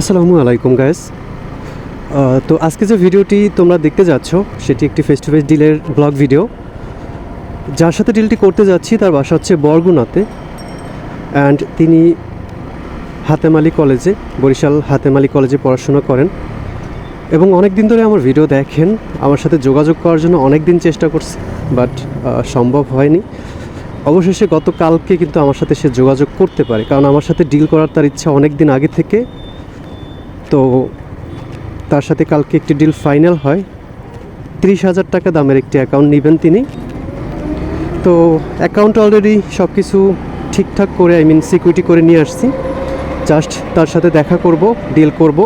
আসসালামু আলাইকুম গাইস তো আজকে যে ভিডিওটি তোমরা দেখতে যাচ্ছ, সেটি একটি ফেস টু ফেস ডিলের ব্লগ ভিডিও যার সাথে ডিলটি করতে যাচ্ছি, তার বাসা হচ্ছে বরগুনাতে। অ্যান্ড তিনি হাতেমালি কলেজে বরিশাল হাতেমালি কলেজে পড়াশোনা করেন। এবং অনেক দিন ধরে আমার ভিডিও দেখেন। আমার সাথে যোগাযোগ করার জন্য অনেক দিন চেষ্টা করছে বাট সম্ভব হয়নি। অবশেষে গতকালকে কিন্তু আমার সাথে সে যোগাযোগ করতে পারে। কারণ আমার সাথে ডিল করার তার ইচ্ছা অনেক দিন আগে থেকে। তো তার সাথে কালকে একটি ডিল ফাইনাল হয়। ত্রিশ হাজার টাকা দামের একটি অ্যাকাউন্ট নেবেন তিনি। তো অ্যাকাউন্ট অলরেডি সব কিছু ঠিকঠাক করে আই মিন সিকিউরিটি করে নিয়ে আসছি। জাস্ট তার সাথে দেখা করব ডিল করব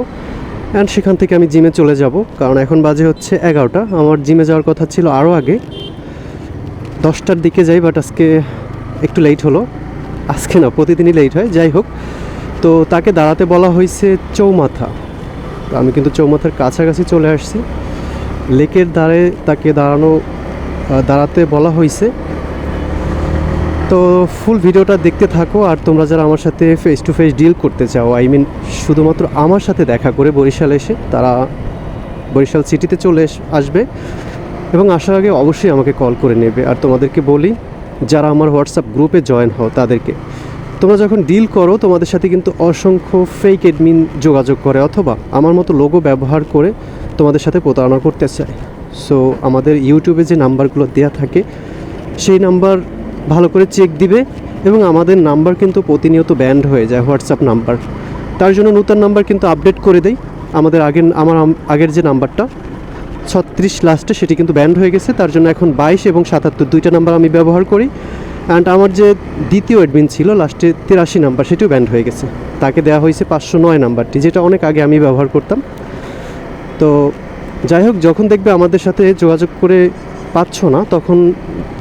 অ্যান্ড সেখান থেকে আমি জিমে চলে যাব। কারণ এখন বাজে হচ্ছে এগারোটা। আমার জিমে যাওয়ার কথা ছিল আরও আগে। দশটার দিকে যাই বাট আজকে একটু লেট হলো। আজকে না, প্রতিদিনই লেট হয়। যাই হোক তো তাকে দাঁড়াতে বলা হয়েছে চৌমাথা। তো আমি কিন্তু চৌমাথার কাছাকাছি চলে আসছি। লেকের দ্বারে তাকে দাঁড়ানো দাঁড়াতে বলা হয়েছে। তো ফুল ভিডিওটা দেখতে থাকো আর তোমরা যারা আমার সাথে ফেস টু ফেস ডিল করতে চাও আই মিন শুধুমাত্র আমার সাথে দেখা করে বরিশাল এসে তারা বরিশাল সিটিতে চলে আসবে। এবং আসার আগে অবশ্যই আমাকে কল করে নেবে। আর তোমাদেরকে বলি, যারা আমার হোয়াটসঅ্যাপ গ্রুপে জয়েন হও তাদেরকে। তোমরা যখন ডিল করো, তোমাদের সাথে কিন্তু অসংখ্য ফেক এডমিন যোগাযোগ করে অথবা আমার মতো লোগো ব্যবহার করে তোমাদের সাথে প্রতারণা করতে চায়। সো আমাদের ইউটিউবে যে নাম্বারগুলো দেওয়া থাকে, সেই নাম্বার ভালো করে চেক দিবে এবং আমাদের নাম্বার কিন্তু প্রতিনিয়ত ব্যান্ড হয়ে যায় হোয়াটসঅ্যাপ নাম্বার। তার জন্য নতুন নাম্বার কিন্তু আপডেট করে দেই। আমাদের আগের, আমার আগের যে নাম্বারটা, ছত্রিশ লাস্টে সেটি কিন্তু ব্যান্ড হয়ে গেছে। তার জন্য এখন বাইশ এবং সাতাত্তর দুইটা নাম্বার আমি ব্যবহার করি। অ্যান্ড আমার যে দ্বিতীয় অ্যাডমিন ছিল লাস্টে তিরাশি নাম্বার সেটিও ব্যান্ড হয়ে গেছে। তাকে দেওয়া হয়েছে পাঁচশো নয় নাম্বারটি যেটা অনেক আগে আমি ব্যবহার করতাম। তো যাই হোক, যখন দেখবে আমাদের সাথে যোগাযোগ করে পাচ্ছ না, তখন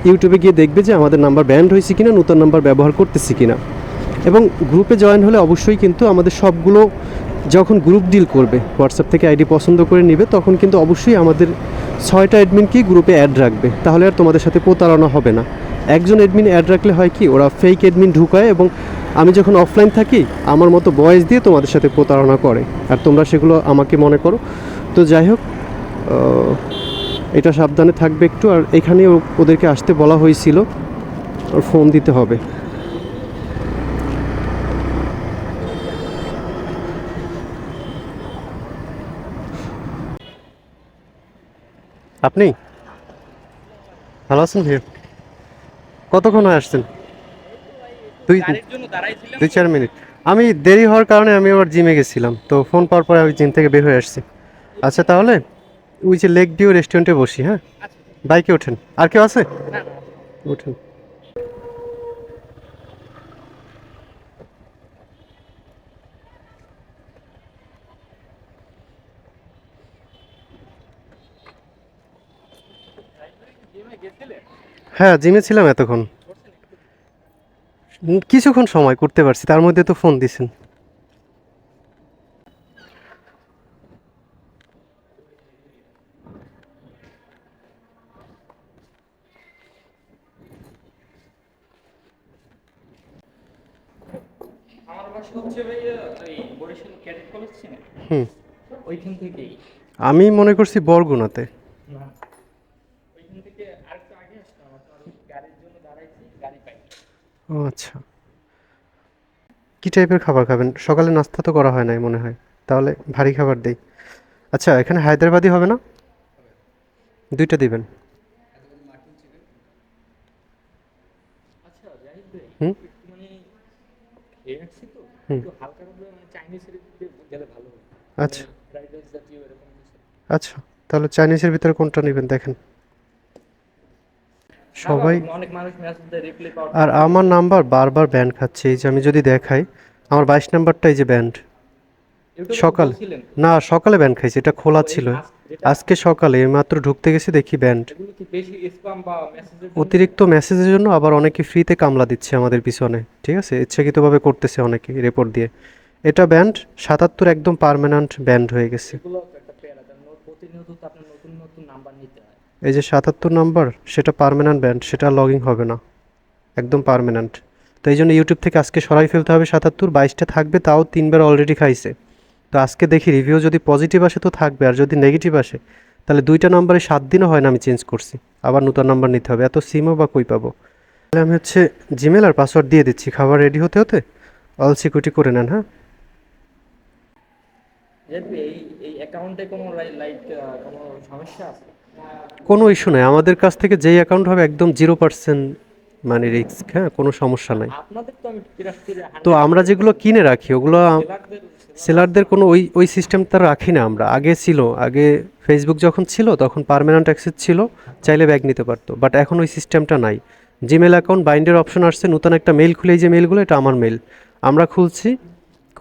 ইউটিউবে গিয়ে দেখবে যে আমাদের নাম্বার ব্যান্ড হয়েছে কিনা, নতুন নাম্বার ব্যবহার করতেছি কিনা। এবং গ্রুপে জয়েন হলে অবশ্যই কিন্তু আমাদের সবগুলো যখন গ্রুপ ডিল করবে হোয়াটসঅ্যাপ থেকে আইডি পছন্দ করে নেবে, তখন কিন্তু অবশ্যই আমাদের ছয়টা অ্যাডমিনকেই গ্রুপে অ্যাড রাখবে। তাহলে আর তোমাদের সাথে প্রতারণা হবে না। একজন অ্যাডমিন অ্যাড রাখলে হয় কি, ওরা ফেক অ্যাডমিন ঢুকায় এবং আমি যখন অফলাইন থাকি, আমার মতো বয়েস দিয়ে তোমাদের সাথে প্রতারণা করে। আর তোমরা সেগুলো আমাকে মনে করো। তো যাই হোক এটা সাবধানে থাকবে একটু। আর এখানে ওদেরকে আসতে বলা হয়েছিল। আর ফোন দিতে হবে। আপনি? ভালো আছেন ভাইয়া? কতক্ষণ হয়ে আসছেন? দুই দুই চার মিনিট। আমি দেরি হওয়ার কারণে আমি আবার জিমে গেছিলাম তো ফোন পাওয়ার পরে আমি জিম থেকে বের হয়ে আসছি। আচ্ছা তাহলে ওই যে লেক ডিউ রেস্টুরেন্টে বসি হ্যাঁ? আচ্ছা। বাইকে ওঠেন। আর কেউ আছে? ওঠেন। হ্যাঁ জিমে ছিলাম এতক্ষণ। কিছুক্ষণ সময় করতে পারছি তার মধ্যে তো ফোন দিছেন। আমি মনে করছি বরগুনাতে না ওইখান থেকে আরেকটু আগে আসলাম আপনার ওই গাড়ির জন্য দাঁড়াইছি গাড়ি পাই ও আচ্ছা। কী টাইপের খাবার খাবেন? সকালে নাস্তা তো করা হয় নাই মনে হয়। তাহলে ভারী খাবার দেই। আচ্ছা এখানে হায়দ্রাবাদি হবে না? দুইটা দিবেন। আচ্ছা হুম? মানে মানে আচ্ছা কিছু। আচ্ছা তাহলে চাইনিজের ভিতরে কোনটা নেবেন দেখেন। সবাই অনেক মানুষ মেসেজ দেয় রিপ্লাই পাওয়ার আর আমার নাম্বার বারবার ব্যান্ড খাচ্ছে। এই যে আমি যদি দেখাই আমার বাইশ নাম্বারটা এই যে ব্যান্ড সকাল না সকালে ব্যান্ড খাইছে এটা খোলা ছিল। আজকে সকালে মাত্র ঢুকতে গেছি দেখি ব্যান্ড অতিরিক্ত মেসেজের জন্য আবার অনেকে ফ্রিতে কামলা দিচ্ছে আমাদের পিছনে। ঠিক আছে? ইচ্ছাকৃতভাবে করতেছে অনেকে রিপোর্ট দিয়ে। এটা ব্যান্ড সাতাত্তর একদম পার্মানেন্ট ব্যান্ড হয়ে গেছে। এগুলো একটা প্যারা দেন প্রতিনিয়ত আপনার নতুন নতুন নাম্বার নিতে হয়। এই যে সাতাত্তর নাম্বার, সেটা পার্মানেন্ট ব্যান্ড সেটা লগইন হবে না। একদম পার্মানেন্ট তো এই জন্য ইউটিউব থেকে আজকে সরাই ফেলতে হবে সাতাত্তর, বাইশটা থাকবে, তাও তিনবার অলরেডি খাইছে। তো আজকে দেখি রিভিউ যদি পজিটিভ আসে তো থাকবে, আর যদি নেগেটিভ আসে, তাহলে দুইটা নাম্বারে সাত দিনও হয় না আমি চেঞ্জ করছি। আবার নতুন নাম্বার নিতে হবে, এত সিমও বা কই পাবো? তাহলে আমি হচ্ছে জিমেল আর পাসওয়ার্ড দিয়ে দিচ্ছি, খাবার রেডি হতে হতে? অল সিকিউরিটি করে নেন হ্যাঁ? এই অ্যাকাউন্টে কোনো লাইক কোনো সমস্যা আছে? কোনো ইস্যু নেই। আমাদের কাছ থেকে যেই অ্যাকাউন্ট হবে একদম জিরো পার্সেন্ট মানে রিস্ক হ্যাঁ? কোনো সমস্যা নাই। তো আমরা যেগুলো কিনে রাখি ওগুলো সেলারদের কোনো ওই ওই সিস্টেম সিস্টেমটা রাখি না আমরা। আগে ছিল আগে ফেসবুক যখন ছিল তখন পার্মানেন্ট অ্যাক্সেস ছিল চাইলে ব্যাগ নিতে পারতো। বাট এখন ওই সিস্টেমটা নাই। জিমেল অ্যাকাউন্ট বাইন্ডের অপশন আসছে নতুন একটা মেল খুলে এই যে মেলগুলো এটা আমার মেল আমরা খুলছি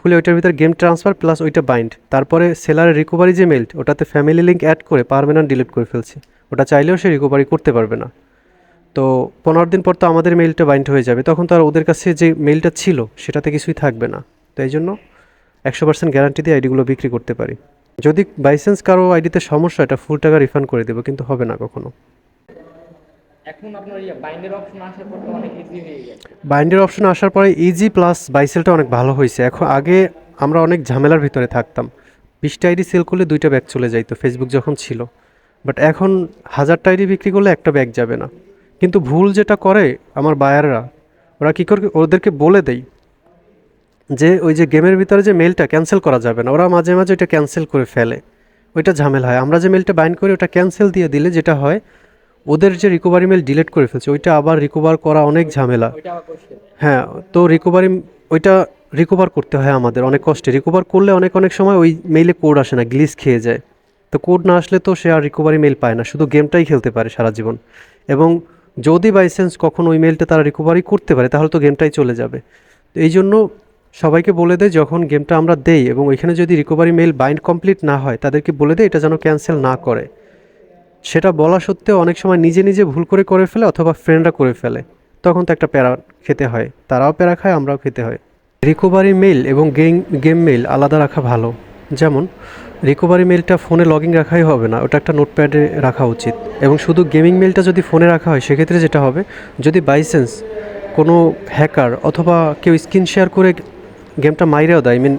খুলে ওইটার ভিতরে গেম ট্রান্সফার প্লাস ওইটা বাইন্ড তারপরে সেলারের রিকভারি যে মেল ওটাতে ফ্যামিলি লিঙ্ক অ্যাড করে পার্মানেন্ট ডিলিট করে ফেলছে। ওটা চাইলেও সে রিকভারি করতে পারবে না। তো পনেরো দিন পর তো আমাদের মেলটা বাইন্ড হয়ে যাবে। তখন তো আর ওদের কাছে যে মেলটা ছিল, সেটাতে কিছুই থাকবে না। তো এই জন্য একশো পার্সেন্ট গ্যারান্টি দিয়ে আইডিগুলো বিক্রি করতে পারি। যদি বাইসেন্স কারও আইডিতে সমস্যা এটা ফুল টাকা রিফান্ড করে দেবো, কিন্তু হবে না কখনো। ইয়ে বাইন্ডের অপশন আসার পর তো অনেক ইজি গেছে। বাইন্ডের অপশন আসার পরে ইজি প্লাস বাইসেলটা অনেক ভালো হয়েছে। এখন আগে আমরা অনেক ঝামেলার ভিতরে থাকতাম। বিশটা আইডি সেল করলে দুইটা ব্যাগ চলে যাইতো ফেসবুক যখন ছিল। বাট এখন হাজারটা আইডি বিক্রি করলে একটা ব্যাগ যাবে না। কিন্তু ভুল যেটা করে আমার বায়াররা ওরা কী করে, ওদেরকে বলে দেয় যে ওই যে গেমের ভিতরে যে মেলটা ক্যান্সেল করা যাবে না, ওরা মাঝে মাঝে ওইটা ক্যান্সেল করে ফেলে। ওইটা ঝামেলা হয়। আমরা যে মেলটা বাইন্ড করি, ওটা ক্যান্সেল দিয়ে দিলে যেটা হয় ওদের যে রিকভারি মেল ডিলিট করে ফেলছে ওইটা আবার রিকভার করা অনেক ঝামেলা। হ্যাঁ তো রিকভারি ওইটা রিকভার করতে হয় আমাদের অনেক কষ্টে। রিকভার করলে অনেক অনেক সময় ওই মেইলে কোড আসে না গ্লিচ খেয়ে যায়। তো কোড না আসলে তো সে আর রিকভারি মেল পায় না শুধু গেমটাই খেলতে পারে সারা জীবন। এবং যদি বাই চান্স কখন ওই মেলটা তারা রিকভারি করতে পারে তাহলে তো গেমটাই চলে যাবে। তো এই জন্য সবাইকে বলে দেয় যখন গেমটা আমরা দেই এবং ওইখানে যদি রিকভারি মেল বাইন্ড কমপ্লিট না হয় তাদেরকে বলে দেয় এটা যেন ক্যান্সেল না করে। সেটা বলা সত্ত্বেও অনেক সময় নিজে নিজে ভুল করে করে ফেলে অথবা ফ্রেন্ডরা করে ফেলে। তখন তো একটা প্যারা খেতে হয়। তারাও প্যারা খায়, আমরাও খেতে হয়। রিকোভারি মেল এবং গেম গেম মেল আলাদা রাখা ভালো। যেমন রিকোভারি মেলটা ফোনে লগইন রাখাই হবে না, ওটা একটা নোটপ্যাডে রাখা উচিত। এবং শুধু গেমিং মেলটা যদি ফোনে রাখা হয়, সেক্ষেত্রে যেটা হবে, যদি বাইসেন্স কোনো হ্যাকার অথবা কেউ স্ক্রিন শেয়ার করে গেমটা মাইরেও দেয় মিন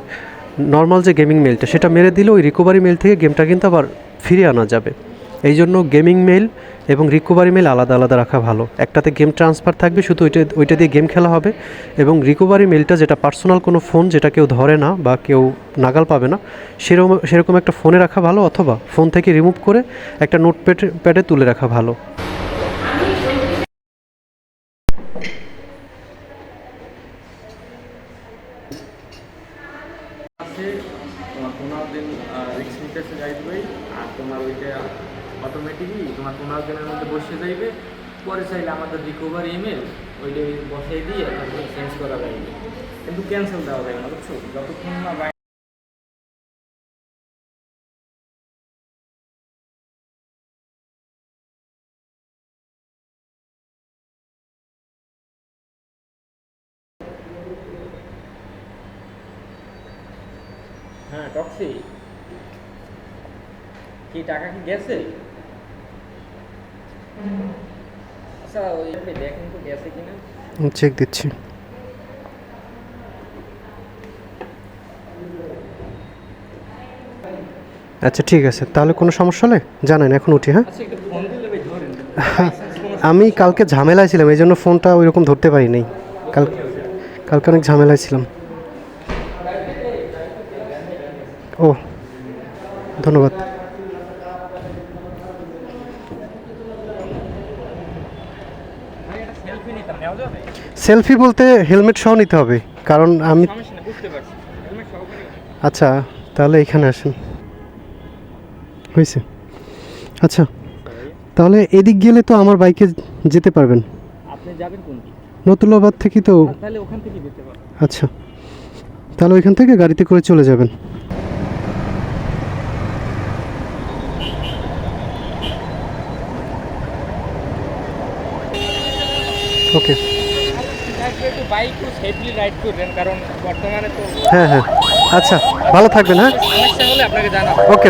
নর্মাল যে গেমিং মেলটা সেটা মেরে দিলে ওই রিকোভারি মেল থেকে গেমটা কিন্তু আবার ফিরিয়ে আনা যাবে। এই জন্য গেমিং মেল এবং রিকোভারি মেল আলাদা আলাদা রাখা ভালো। একটাতে গেম ট্রান্সফার থাকবে, শুধু ওইটা ওইটা দিয়ে গেম খেলা হবে এবং রিকোভারি মেলটা যেটা পার্সোনাল কোনো ফোন যেটা কেউ ধরে না বা কেউ নাগাল পাবে না সেরকম সেরকম একটা ফোনে রাখা ভালো অথবা ফোন থেকে রিমুভ করে একটা নোট প্যাডে তুলে রাখা ভালো আছে তোমার পনেরো দিন রিক্স নিতেছে যাইবে আর তোমার ওইটা অটোমেটিকলি তোমার পনেরো দিনের মধ্যে যাইবে পরে চাইলে আমাদের রিকভারি ইমেল ওইটা বসাই দিয়ে তারপরে চেঞ্জ করা যাইবে কিন্তু ক্যান্সেল দেওয়া যাবে না, বুঝছ? যতক্ষণ না হ্যাঁ টক্সি। কি টাকা কি গেছে? আচ্ছা ওই দেখেন তো গেছে কিনা? চেক দিচ্ছি। আচ্ছা ঠিক আছে। তাহলে কোনো সমস্যা হলে জানেন এখন উঠি হ্যাঁ? আচ্ছা আমি কালকে ঝামেলায় ছিলাম এই জন্য ফোনটা ওই রকম ধরতে পারি নাই। কাল কালকে অনেক ঝামেলায় ছিলাম। ও ধন্যবাদ ভাই একটা সেলফি বলতে হেলমেট সহ নিতে হবে কারণ আমি আচ্ছা তাহলে এখানে আসেন। হয়েছে। আচ্ছা তাহলে এদিক গেলে তো আমার বাইকে যেতে পারবেন। আপনি যাবেন কোনটি নতুলাবাদ থেকে তো তাহলে ওখান থেকে যেতে পারবেন। আচ্ছা তাহলে ওইখান থেকে গাড়িতে করে চলে যাবেন ওকে একটু বাইক সেফলি রাইড করবেন কারণ বর্তমানে তো হ্যাঁ হ্যাঁ। আচ্ছা ভালো থাকবেন হ্যাঁ? ওকে